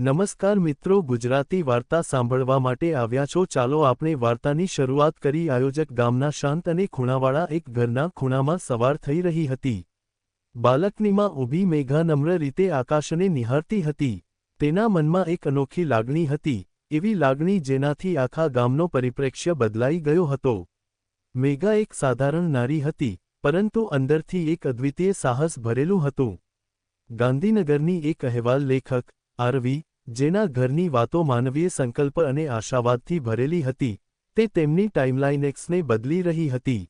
નમસ્કાર મિત્રો, ગુજરાતી વાર્તા સાંભળવા માટે આવ્યા છો. ચાલો આપણે વાર્તાની શરૂઆત કરી. આયોજક ગામના શાંત અને ખૂણાવાળા એક ઘરના ખૂણામાં સવાર થઈ રહી હતી. બાલકનીમાં ઊભી મેઘા નમ્ર રીતે આકાશને નિહાળતી હતી. તેના મનમાં એક અનોખી લાગણી હતી, એવી લાગણી જેનાથી આખા ગામનો પરિપ્રેક્ષ્ય બદલાઈ ગયો હતો. મેઘા એક સાધારણ નારી હતી, પરંતુ અંદરથી એક અદ્વિતીય સાહસ ભરેલું હતું. ગાંધીનગરની એક અહેવાલ લેખક આરવી જેના ઘરની વાતો માનવીય સંકલ્પ અને આશાવાદથી ભરેલી હતી, તે તેમની ટાઇમલાઇન એક્સને બદલી રહી હતી.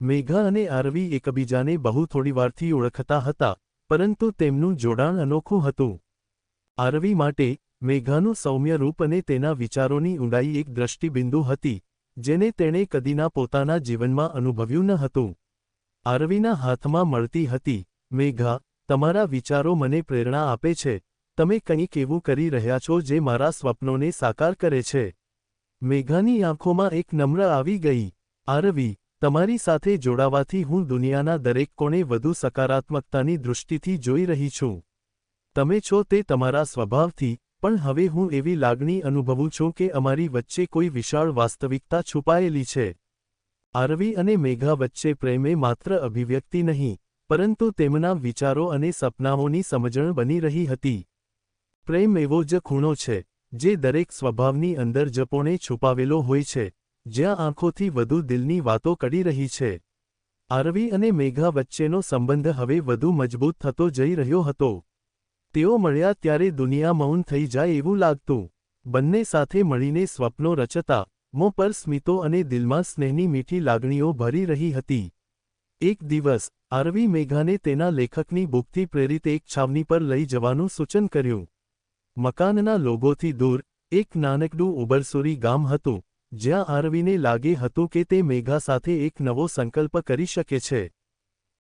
મેઘા અને આરવી એકબીજાને બહુ થોડીવારથી ઓળખતા હતા, પરંતુ તેમનું જોડાણ અનોખું હતું. આરવી માટે, મેઘાનું સૌમ્ય રૂપ અને તેના વિચારોની ઊંડાઈ એક દ્રષ્ટિબિંદુ હતી, જેને તેણે કદીના પોતાના જીવનમાં અનુભવ્યું ન હતું. આરવીના હાથમાં મળતી હતી, મેઘા, તમારા વિચારો મને પ્રેરણા આપે છે તમે કંઈક એવું કરી રહ્યા છો જે મારા સ્વપ્નોને સાકાર કરે છે? મેઘાની આંખોમાં એક નમ્ર આવી ગઈ. આરવી, તમારી સાથે જોડાવાથી હું દુનિયાના દરેક કોણે વધુ સકારાત્મકતાની દૃષ્ટિથી જોઈ રહી છું. તમે છો તે તમારા સ્વભાવથી, પણ હવે હું એવી લાગણી અનુભવું છું કે અમારી વચ્ચે કોઈ વિશાળ વાસ્તવિકતા છુપાયેલી છે. આરવી અને મેઘા વચ્ચે પ્રેમે માત્ર અભિવ્યક્તિ નહીં, પરંતુ તેમના વિચારો અને સપનાઓની સમજણ બની રહી હતી. પ્રેમ એવો જ ખૂણો છે, જે દરેક સ્વભાવની અંદર જપોણે છુપાવેલો હોય છે, જ્યાં આંખોથી વધુ દિલની વાતો કરી રહી છે. આરવી અને મેઘા વચ્ચેનો સંબંધ હવે વધુ મજબૂત થતો જઈ રહ્યો હતો. તેઓ મળ્યા ત્યારે દુનિયા મૌન થઈ જાય એવું લાગતું. બંને સાથે મળીને સ્વપ્નો રચતા, મોં પર સ્મિતો અને દિલમાં સ્નેહની મીઠી લાગણીઓ ભરી રહી હતી. એક દિવસ, આરવી મેઘાને તેના લેખકની બુકથી પ્રેરિત એક છાવની પર લઈ જવાનું સૂચન કર્યું. મકાનના લોગોથી દૂર, એક નાનકડું ઉબરસુરી ગામ હતું, જ્યાં આરવીને લાગે હતું કે તે મેઘા સાથે એક નવો સંકલ્પ કરી શકે છે.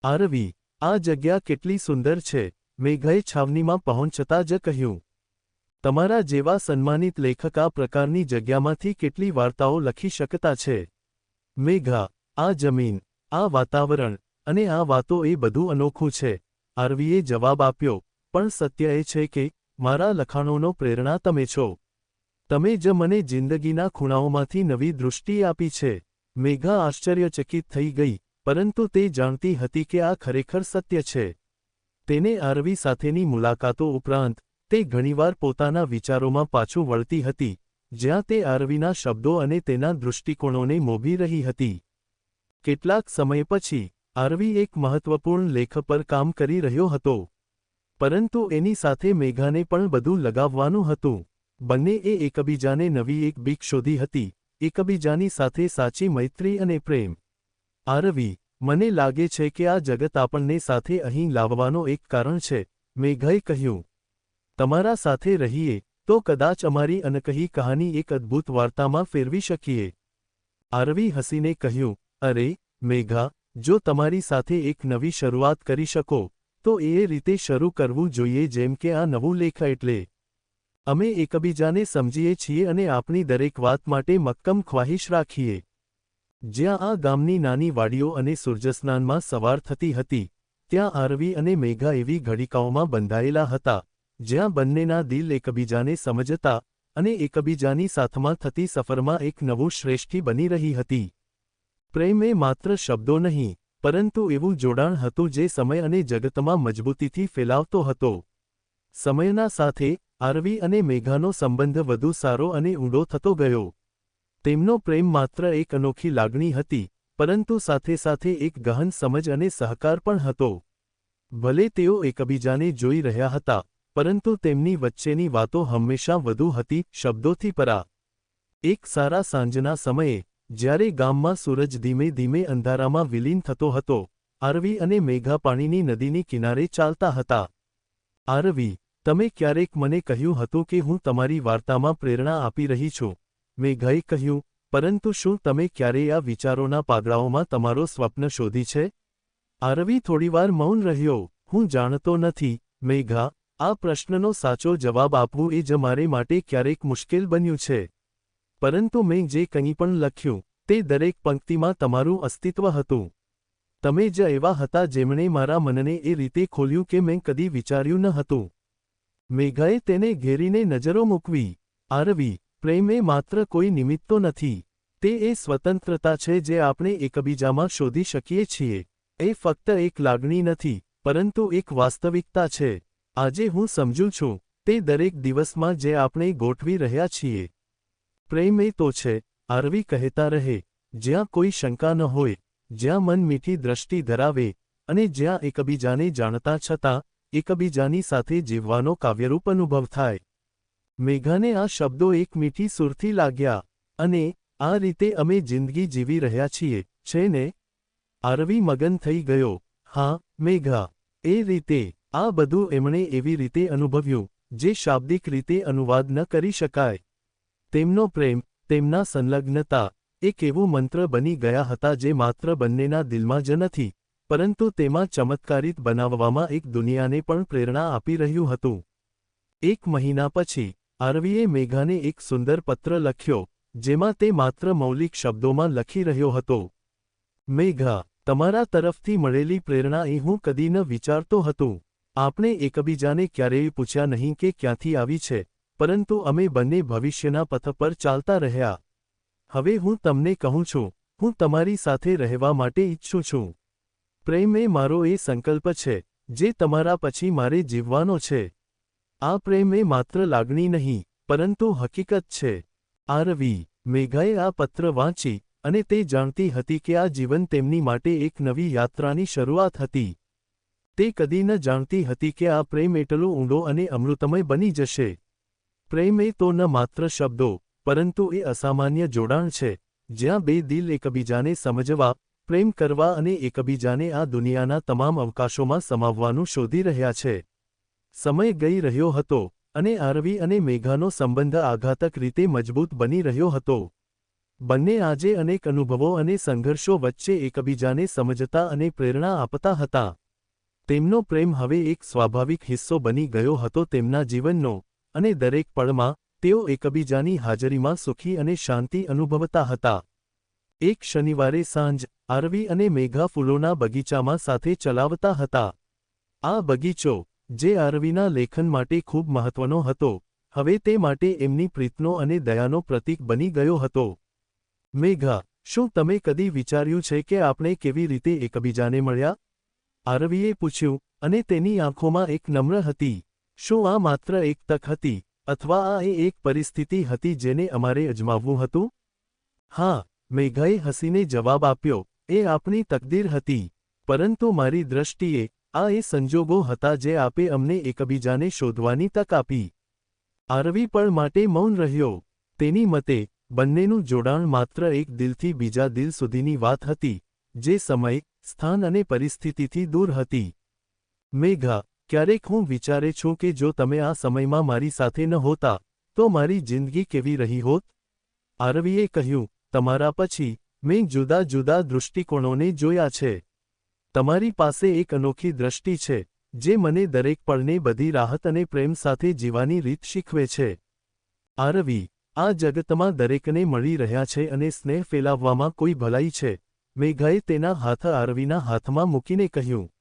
આરવી, આ જગ્યા કેટલી સુંદર છે, મેઘાએ છાવનીમાં પહોંચતા જ કહ્યું. તમારા જેવા સન્માનિત લેખક આ પ્રકારની જગ્યામાંથી કેટલી વાર્તાઓ લખી શકતા છે. મેઘા, આ જમીન, આ વાતાવરણ અને આ વાતો એ બધું અનોખું છે, આરવીએ જવાબ આપ્યો, પણ સત્ય એ છે કે મારા લખાણોનો પ્રેરણા તમે છો. તમે જ મને જિંદગીના ખૂણાઓમાંથી નવી દૃષ્ટિ આપી છે. મેઘા આશ્ચર્યચકિત થઈ ગઈ, પરંતુ તે જાણતી હતી કે આ ખરેખર સત્ય છે. તેને આરવી સાથેની મુલાકાતો ઉપરાંત, તે ઘણીવાર પોતાના વિચારોમાં પાછું વળતી હતી, જ્યાં તે આરવીના શબ્દો અને તેના દૃષ્ટિકોણોને મોભી રહી હતી. કેટલાક સમય પછી, આરવી એક મહત્વપૂર્ણ લેખ પર કામ કરી રહ્યો હતો. પરંતુ એની સાથે મેઘાને પણ બધું લગાવવાનું હતું. બંને એ એકબીજાને નવી એક બીક શોધી હતી, એકબીજાની સાથે સાચી મૈત્રી અને પ્રેમ. આરવી, મને લાગે છે કે આ જગત આપણને સાથે અહીં લાવવાનો એક કારણ છે, મેઘાએ કહ્યું. તમારા સાથે રહીએ, તો કદાચ અમારી અનકહી કહાની એક અદ્ભુત વાર્તામાં ફેરવી શકીએ. આરવી હસીને કહ્યું. અરે, મેઘા, જો તમારી સાથે એક નવી શરૂઆત કરી શકો તો એ રીતે શરૂ કરવું જોઈએ જેમ કે આ નવું લેખ એટલે અમે એકબીજાને સમજીએ છીએ અને આપણી દરેક વાત માટે મક્કમ ખ્વાહિશ રાખીએ. જ્યાં આ ગામની નાની વાડીઓ અને સૂર્યસ્નાનમાં સવાર થતી હતી, ત્યાં આરવી અને મેઘા એવી ઘડિકાઓમાં બંધાયેલા હતા, જ્યાં બંનેના દિલ એકબીજાને સમજતા અને એકબીજાની સાથમાં થતી સફરમાં એક નવું શ્રેષ્ઠી બની રહી હતી. પ્રેમ એ માત્ર શબ્દો નહીં પરંતુ એવું જોડાણ હતું જે સમય અને જગતમાં મજબૂતીથી ફેલાવતો હતો. સમયના સાથે, આરવી અને મેઘાનો સંબંધ વધુ સારો અને ઊંડો થતો ગયો. તેમનો પ્રેમ માત્ર એક અનોખી લાગણી હતી, પરંતુ સાથે સાથે એક ગહન સમજ અને સહકાર પણ હતો. ભલે તેઓ એકબીજાને જોઈ રહ્યા હતા, પરંતુ તેમની વચ્ચેની વાતો હંમેશા વધુ હતી શબ્દોથી પરા. એક સારા સાંજના સમયે જ્યારે ગામમાં સૂરજ ધીમે ધીમે અંધારામાં વિલીન થતો હતો, આરવી અને મેઘા પાણીની નદીની કિનારે ચાલતા હતા. આરવી, તમે ક્યારેક મને કહ્યું હતું કે હું તમારી વાર્તામાં પ્રેરણા આપી રહી છું. મેઘાએ કહ્યું, પરંતુ શું તમે ક્યારેય આ વિચારોના પાગડાઓમાં તમારો સ્વપ્ન શોધી છે? આરવી થોડીવાર મૌન રહ્યો. હું જાણતો નથી. મેઘા, આ પ્રશ્નનો સાચો જવાબ આપવું એ જ મારે માટે ક્યારેક મુશ્કેલ બન્યું છે. પરંતુ મેં જે કંઈ પણ લખ્યું, તે દરેક પંક્તિમાં તમારું અસ્તિત્વ હતું. તમે જ એવા હતા જેમણે મારા મનને એ રીતે ખોલ્યું કે મેં કદી વિચાર્યું ન હતું. મેઘાએ તેને ઘેરીને નજરો મૂકવી. આરવી, પ્રેમ એ માત્ર કોઈ નિમિત્તો નથી. તે એ સ્વતંત્રતા છે જે આપણે એકબીજામાં શોધી શકીએ છીએ. એ ફક્ત એક લાગણી નથી, પરંતુ એક વાસ્તવિકતા છે. આજે હું સમજું છું, તે દરેક દિવસમાં જે આપણે ગોઠવી રહ્યા છીએ. પ્રેમ એ તો છે આરવી કહેતા રહે, જ્યાં કોઈ શંકા ન હોય, જ્યાં મન મીઠી દ્રષ્ટિ ધરાવે, અને જ્યાં એકબીજાને જાણતા છતાં, એકબીજાની સાથે જીવવાનો કાવ્યરૂપ અનુભવ થાય. મેઘાને આ શબ્દો એક મીઠી સુરથી લાગ્યા, અને આ રીતે અમે જિંદગી જીવી રહ્યા છીએ, છે ને? આરવી મગન થઈ ગયો, હા, મેઘા, એ રીતે, આ બધું એમણે એવી રીતે અનુભવ્યું, જે શાબ્દિક રીતે અનુવાદ ન કરી શકાય. તેમનો પ્રેમ, તેમના સંલગ્નતા, એક એવું મંત્ર બની ગયા હતા જે માત્ર બંનેના દિલમાં જ નથી, પરંતુ તેમાં ચમત્કારિત બનાવવામાં એક દુનિયાને પણ પ્રેરણા આપી રહ્યું હતું. એક મહિના પછી, આરવીએ મેઘાને એક સુંદર પત્ર લખ્યો, જેમાં તે માત્ર મૌલિક શબ્દોમાં લખી રહ્યો હતો. મેઘા, તમારા તરફથી મળેલી પ્રેરણા એ હું કદી ન વિચારતો હતું. આપણે એકબીજાને ક્યારેય પૂછ્યા નહીં કે ક્યાંથી આવી છે. પરંતુ અમે બંને ભવિષ્યના પથ પર ચાલતા રહ્યા. હવે હું તમને કહું છું, હું તમારી સાથે રહેવા માટે ઈચ્છું છું. પ્રેમ એ મારો એ સંકલ્પ છે, જે તમારા પછી મારે જીવવાનો છે. આ પ્રેમ એ માત્ર લાગણી નહીં, પરંતુ હકીકત છે. આરવી, મેઘાએ આ પત્ર વાંચી અને તે જાણતી હતી કે આ જીવન તેમની માટે એક નવી યાત્રાની શરૂઆત હતી. તે કદી ન જાણતી હતી કે આ પ્રેમ એટલો ઊંડો અને અમૃતમય બની જશે. પ્રેમ એ તો ન માત્ર શબ્દો, પરંતુ એ અસામાન્ય જોડાણ છે, જ્યાં બે દિલ એકબીજાને સમજવા, પ્રેમ કરવા અને એકબીજાને આ દુનિયાના તમામ અવકાશોમાં સમાવવાનું શોધી રહ્યા છે. સમય ગઈ રહ્યો હતો અને આરવી અને મેઘાનો સંબંધ આઘાતક રીતે મજબૂત બની રહ્યો હતો. બંને આજે અનેક અનુભવો અને સંઘર્ષો વચ્ચે એકબીજાને સમજતા અને પ્રેરણા આપતા હતા. તેમનો પ્રેમ હવે એક સ્વાભાવિક હિસ્સો બની ગયો હતો તેમના જીવનનો. અને દરેક પળમાં તેઓ એકબીજાની હાજરીમાં સુખી અને શાંતિ અનુભવતા હતા. એક શનિવારે સાંજ આરવી અને મેઘા ફૂલોના બગીચામાં સાથે ચલાવતા હતા. આ બગીચો, જે આરવીના લેખન માટે ખૂબ મહત્વનો હતો, હવે તે માટે એમની પ્રીતનો અને દયાનો પ્રતીક બની ગયો હતો. મેઘા, શું તમે કદી વિચાર્યું છે કે આપણે કેવી રીતે એકબીજાને મળ્યા? આરવીએ પૂછ્યું અને તેની આંખોમાં એક નમ્ર હતી. શું આ માત્ર એક તક હતી અથવા આ એ એક પરિસ્થિતિ હતી જેને અમારે અજમાવવું હતું? હા, મેઘાએ હસીને જવાબ આપ્યો, એ આપણી તકદીર હતી, પરંતુ મારી દ્રષ્ટિએ આ એ સંજોગો હતા જે આપે અમને એકબીજાને શોધવાની તક આપી. આરવી પળ માટે મૌન રહ્યો. તેની મતે, બંનેનું જોડાણ માત્ર એક દિલથી બીજા દિલ સુધીની વાત હતી, જે સમય, સ્થાન અને પરિસ્થિતિથી દૂર હતી. મેઘા ક્યારેક હું વિચારે છું કે જો તમે આ સમયમાં મારી સાથે ન હોતા, તો મારી જિંદગી કેવી રહી હોત? આરવીએ કહ્યું, તમારા પછી મેં જુદા જુદા દૃષ્ટિકોણોને જોયા છે. તમારી પાસે એક અનોખી દ્રષ્ટિ છે, જે મને દરેક પળને બધી રાહત અને પ્રેમ સાથે જીવાની રીત શીખવે છે. આરવી, આ જગતમાં દરેકને મળી રહ્યા છે અને સ્નેહ ફેલાવવામાં કોઈ ભલાઈ છે. મેઘાએ તેના હાથ આરવીના હાથમાં મૂકીને કહ્યું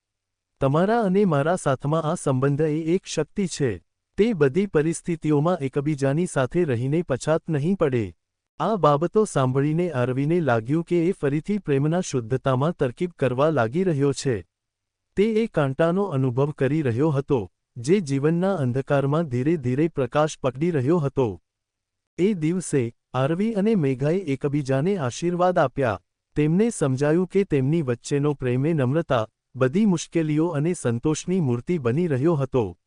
તમારા અને મારા સાથમાં આ સંબંધ એ એક શક્તિ છે. તે બધી પરિસ્થિતિઓમાં એકબીજાની સાથે રહીને પછાત નહીં પડે. આ બાબતો સાંભળીને આરવીને લાગ્યું કે એ ફરીથી પ્રેમના શુદ્ધતામાં તરકીબ કરવા લાગી રહ્યો છે. તે એ કાંટાનો અનુભવ કરી રહ્યો હતો, જે જીવનના અંધકારમાં ધીરે ધીરે પ્રકાશ પકડી રહ્યો હતો. એ દિવસે, આરવી અને મેઘાએ એકબીજાને આશીર્વાદ આપ્યા. તેમને સમજાયું કે તેમની વચ્ચેનો પ્રેમે નમ્રતા બધી મુશ્કેલીઓ અને સંતોષની મૂર્તિ બની રહ્યો હતો.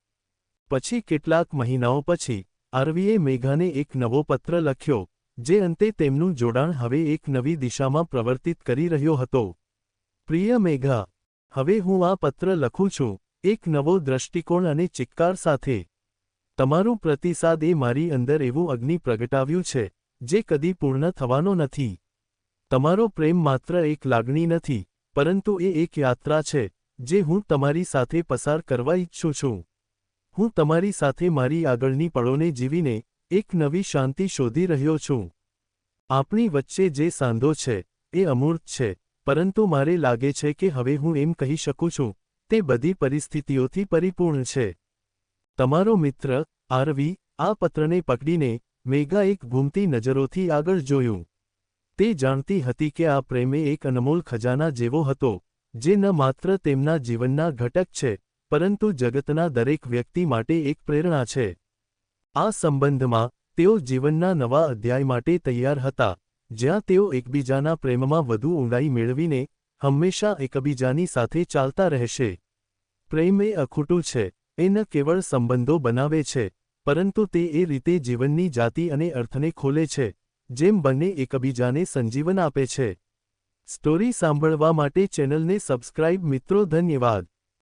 પછી કેટલાક મહિનાઓ પછી, આરવીએ મેઘાને એક નવો પત્ર લખ્યો, જે અંતે તેમનું જોડાણ હવે એક નવી દિશામાં પ્રવર્તિત કરી રહ્યો હતો. પ્રિય મેઘા, હવે હું આ પત્ર લખું છું, એક નવો દ્રષ્ટિકોણ અને ચિક્કાર સાથે. તમારું પ્રતિસાદ એ મારી અંદર એવું અગ્નિ પ્રગટાવ્યું છે, જે કદી પૂર્ણ થવાનો નથી. તમારો પ્રેમ માત્ર એક લાગણી નથી પરંતુ એ એક યાત્રા છે, જે હું તમારી સાથે પસાર કરવા ઈચ્છું છું. હું તમારી સાથે મારી આગળની પળોને જીવીને એક નવી શાંતિ શોધી રહ્યો છું. આપણી વચ્ચે જે સાંધો છે, એ અમૂર્ત છે, પરંતુ મારે લાગે છે કે હવે હું એમ કહી શકું છું, તે બધી પરિસ્થિતિઓથી પરિપૂર્ણ છે. તમારો મિત્ર, આરવી, આ પત્રને પકડીને મેગા એક ઘૂમતી નજરોથી આગળ જોયું. તે જાણતી હતી કે આ પ્રેમે એક અનમોલ ખજાના જેવો હતો, જે ન માત્ર તેમના જીવનના ઘટક છે, પરંતુ જગતના દરેક વ્યક્તિ માટે એક પ્રેરણા છે. આ સંબંધમાં, તેઓ જીવનના નવા અધ્યાય માટે તૈયાર હતા, જ્યાં તેઓ એકબીજાના પ્રેમમાં વધુ ઊંડાઈ મેળવીને, હંમેશા એકબીજાની સાથે ચાલતા રહેશે. પ્રેમ એ અખૂટું છે, એ ન કેવળ સંબંધો બનાવે છે, પરંતુ તે એ રીતે જીવનની જાતિ અને અર્થને ખોલે છે. જેમ બંને એકબીજાને સંજીવન આપે છે. સ્ટોરી સાંભળવા માટે ચેનલને સબસ્ક્રાઇબ મિત્રો ધન્યવાદ.